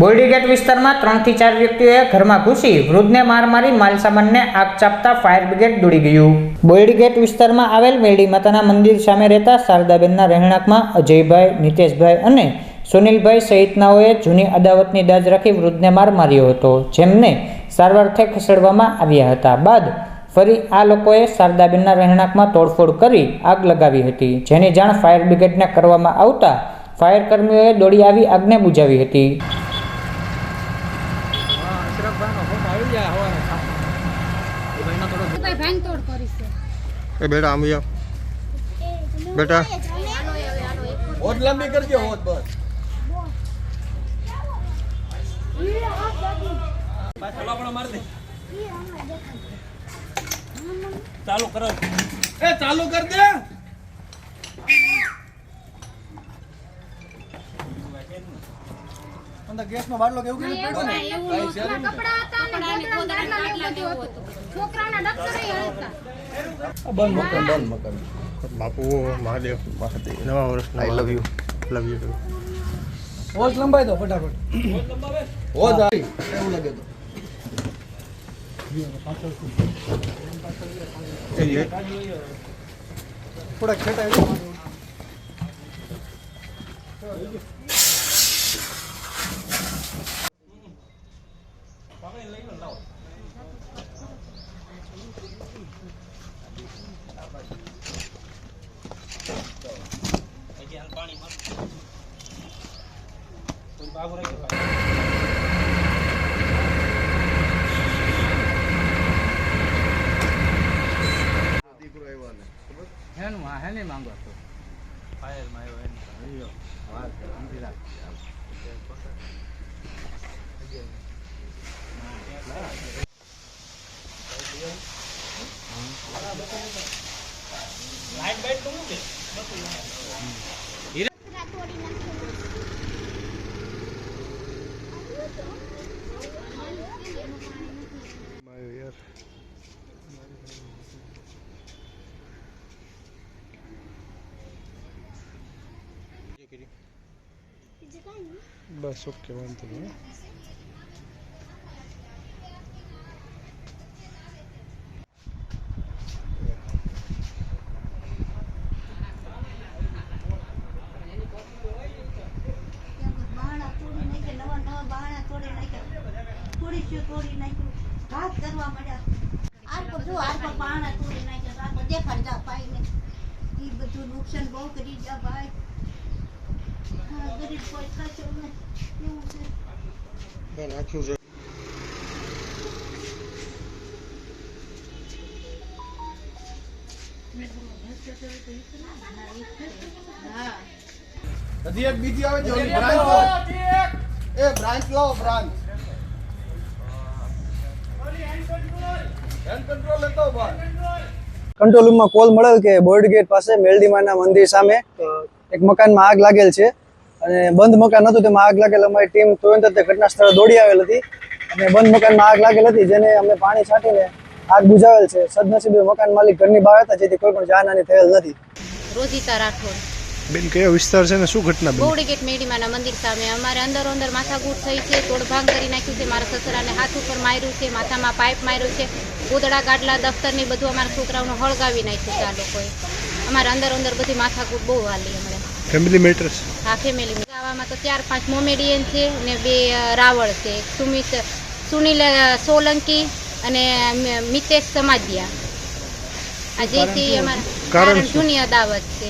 બોરડીગેટ વિસ્તારમાં ત્રણથી ચાર વ્યક્તિઓએ ઘરમાં ઘૂસી વૃદ્ધને માર મારી માલસામાનને આગ ચાપતા ફાયર બ્રિગેડ દોડી ગયું. બોરડીગેટ વિસ્તારમાં આવેલ મેરડી માતાના મંદિર સામે રહેતા શારદાબેનના રહેણાંકમાં અજયભાઈ, નિતેશભાઈ અને સુનિલભાઈ સહિતનાઓએ જૂની અદાવતની દાજ રાખી વૃદ્ધને માર માર્યો હતો, જેમને સારવારથી ખસેડવામાં આવ્યા હતા. બાદ ફરી આ લોકોએ શારદાબેનના રહેણાંકમાં તોડફોડ કરી આગ લગાવી હતી, જેની જાણ ફાયર બ્રિગેડને કરવામાં આવતા ફાયર કર્મીઓએ દોડી આવી આગને બુજાવી હતી ભાઈ ભાંગતોડ કરી છે એ બેટા આમ બેટા. હોટ લાંબી કરજો હોટ બસ. એ ચાલુ કર. દે અંદર ગેસનો બાટલો કેવું કેવું પડ્યો ને એવું. કપડાં હતા ને ગોદડાં ગાટલા ને એવું બધું હતું. છોકરાઓના ડક્કરે હતા બંધ મકાન બંધ મકાન. બાપુ મહાદેવ મહાદેવ નવા વર્ષ I love you love you હોજ લંબાઈ દો ફટાફટ. હોજ આવી એવું લાગે તો. થોડાક છેટા યાર જા ભાઈને. ઈ બધું નુકસાન બહુ કરી જા ભાઈ. હા, ગરીબ કોઈ ખાશો ને. એવું છે. બેન આખ્યું છે હા. હજી એક બીજી આવે છે ઓલી બ્રાન્ચ એ બ્રાન્ચ લાવો બ્રાન્ચ કંટ્રોલ લેતો બસ રૂમમાં કોલ મળેલ કે બોર્ડ ગેટ પાસે મેલડીમાના મંદિર સામે એક મકાનમાં આગ લાગેલ છે અને બંધ મકાન હતું તેમાં આગ લાગેલ અમારી ટીમ તુરંત જ ઘટના સ્થળે દોડી આવેલ હતી અને બંધ મકાનમાં આગ લાગેલ હતી જેને અમે પાણી છાંટીને આગ બુજાવેલ છે. સદનસીબે મકાન માલિક ઘરની બહાર હતા જેથી કોઈ પણ જાનહાની થયેલ નથી. રોજિતા રાઠોડ. બેન કયો વિસ્તાર છે ને? શું ઘટના બેન? બોડી ગેટ મેડીમાના મંદિર સામે અમારે અંદર અંદર માથાકૂટ થઈ છે તોડભાંગ કરી નાખ્યું છે મારા સસરાને હાથ ઉપર માર્યું છે માથામાં પાઇપ માર્યો છે ગોદડા ગાડલા દફતરની બધું અમારા છોકરાઓને હળગાવી નાખ્યું છે આ લોકોએ. અમારે અંદર અંદર બધી માથાકૂટ બહુ હાલી હમણાં ફેમિલી મેટર્સ હા ફેમિલી ગાવામાં તો ચાર પાંચ મોમેડિયન છે ને બે રાવળ છે. એક સુમિત સુનિલ સોલંકી અને મિતેશ સમાધિયા. આ જેથી અમારા કારણ કારણ જૂની અદાવત છે.